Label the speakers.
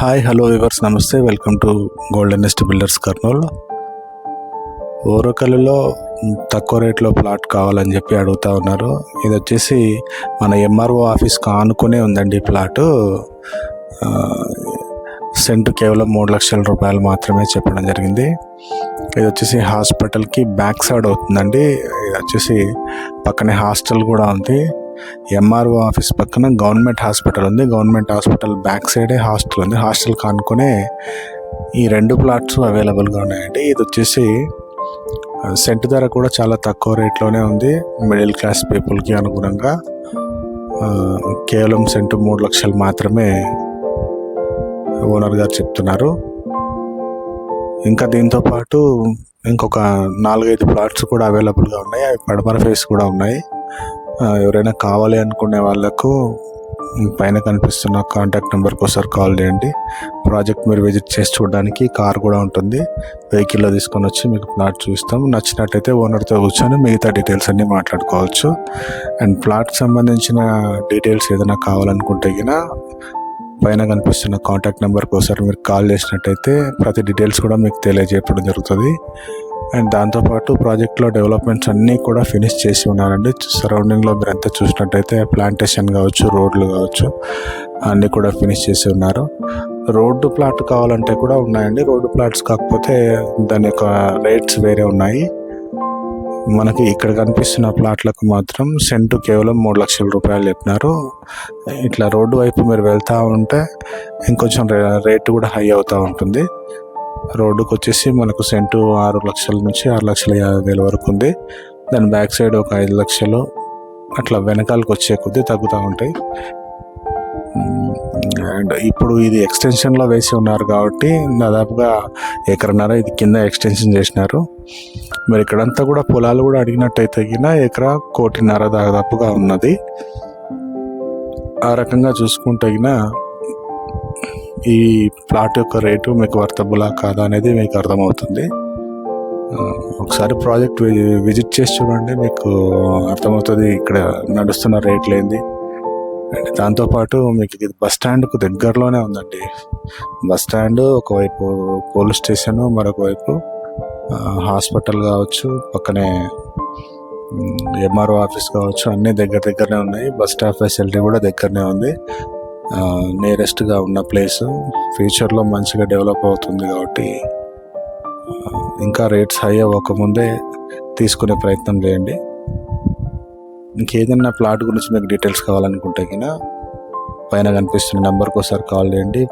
Speaker 1: Hi hello viewers నమస్తే welcome to Golden East Builders Kurnool ఓరకల్లులో తక్కువ రేట్లో ప్లాట్ కావాలని చెప్పి అడుగుతా ఉన్నారు. ఇది వచ్చేసి మన ఎంఆర్ఓ ఆఫీస్కి ఆనుకునే ఉందండి ఈ ప్లాటు. సెంట్ సెంటు కేవలం మూడు లక్షల రూపాయలు మాత్రమే చెప్పడం జరిగింది. ఇది వచ్చేసి హాస్పిటల్కి బ్యాక్ సైడ్ అవుతుందండి. ఇది వచ్చేసి పక్కనే హాస్టల్ కూడా ఉంది. ఎంఆర్ఓ ఆఫీస్ పక్కన గవర్నమెంట్ హాస్పిటల్ ఉంది. గవర్నమెంట్ హాస్పిటల్ బ్యాక్ సైడే హాస్టల్ ఉంది. హాస్టల్ కానుకునే ఈ రెండు ప్లాట్స్ అవైలబుల్గా ఉన్నాయండి. ఇది వచ్చేసి సెంట్ ధర కూడా చాలా తక్కువ రేట్లోనే ఉంది. మిడిల్ క్లాస్ పీపుల్కి అనుగుణంగా కేవలం సెంటు మూడు లక్షలు మాత్రమే ఓనర్ గారు చెప్తున్నారు. ఇంకా దీంతో పాటు ఇంకొక నాలుగైదు ప్లాట్స్ కూడా అవైలబుల్గా ఉన్నాయి. అవి పడమర ఫేస్ కూడా ఉన్నాయి. ఎవరైనా కావాలి అనుకునే వాళ్ళకు పైన కనిపిస్తున్న కాంటాక్ట్ నెంబర్కి ఒకసారి కాల్ చేయండి. ప్రాజెక్ట్ మీరు విజిట్ చేసి చూడడానికి కార్ కూడా ఉంటుంది. వెహికల్లో తీసుకొని వచ్చి మీకు ప్లాట్ చూస్తాం నచ్చినట్టయితే ఓనర్తో కూర్చొని మిగతా డీటెయిల్స్ అన్నీ మాట్లాడుకోవచ్చు. అండ్ ప్లాట్ సంబంధించిన డీటెయిల్స్ ఏదైనా కావాలనుకుంటే గిన పైన కనిపిస్తున్న కాంటాక్ట్ నెంబర్కి ఒకసారి మీరు కాల్ చేసినట్టయితే ప్రతి డీటెయిల్స్ కూడా మీకు తెలియజేయడం జరుగుతుంది. అండ్ దాంతోపాటు ప్రాజెక్ట్లో డెవలప్మెంట్స్ అన్నీ కూడా ఫినిష్ చేసి ఉన్నారండి. సరౌండింగ్లో మీరు అంతా చూసినట్టయితే ప్లాంటేషన్ కావచ్చు రోడ్లు కావచ్చు అన్నీ కూడా ఫినిష్ చేసి ఉన్నారు. రోడ్డు ప్లాట్ కావాలంటే కూడా ఉన్నాయండి. రోడ్డు ప్లాట్స్ కాకపోతే దాని యొక్క రేట్స్ వేరే ఉన్నాయి. మనకి ఇక్కడ కనిపిస్తున్న ప్లాట్లకు మాత్రం సెంటు కేవలం మూడు లక్షల రూపాయలు చెప్పినారు. ఇట్లా రోడ్డు వైపు మీరు వెళ్తూ ఉంటే ఇంకొంచెం రే- రేటు కూడా హై అవుతూ ఉంటుంది. రోడ్డుకు వచ్చేసి మనకు సెంటు ఆరు లక్షల నుంచి ఆరు లక్షల యాభై వేల వరకు ఉంది. దాని బ్యాక్ సైడ్ ఒక ఐదు లక్షలు అట్లా వెనకాలకు వచ్చే కొద్దీ తగ్గుతూ ఉంటాయి. అండ్ ఇప్పుడు ఇది ఎక్స్టెన్షన్లో వేసి ఉన్నారు కాబట్టి దాదాపుగా ఎకరన్నర ఇది కింద ఎక్స్టెన్షన్ చేసినారు. మరి ఇక్కడంతా కూడా పొలాలు కూడా అడిగినట్టయితే గిన ఎకరా కోటిన్నర దాదాపుగా ఉన్నది. ఆ రకంగా చూసుకుంటే గిన ఈ ప్లాట్ యొక్క రేటు మీకు వర్తబులా కాదా అనేది మీకు అర్థమవుతుంది. ఒకసారి ప్రాజెక్ట్ విజిట్ చేసి చూడండి మీకు అర్థమవుతుంది ఇక్కడ నడుస్తున్న రేట్లు ఏంది అండ్ దాంతోపాటు మీకు ఇది బస్ స్టాండ్కు దగ్గరలోనే ఉందండి. బస్ స్టాండ్ ఒకవైపు పోలీస్ స్టేషన్ మరొక వైపు హాస్పిటల్ కావచ్చు పక్కనే ఎంఆర్ఓ ఆఫీస్ కావచ్చు అన్నీ దగ్గర దగ్గరనే ఉన్నాయి. బస్ స్టాప్ ఫెసిలిటీ కూడా దగ్గరనే ఉంది. నియరెస్ట్గా ఉన్న ప్లేస్ ఫ్యూచర్లో మంచిగా డెవలప్ అవుతుంది కాబట్టి ఇంకా రేట్స్ హై అవ్వకముందే తీసుకునే ప్రయత్నం చేయండి. ఇంకేదైనా ప్లాట్ గురించి మీకు డీటెయిల్స్ కావాలనుకుంటే కినా పైన కనిపిస్తున్న నెంబర్కి ఒకసారి కాల్ చేయండి.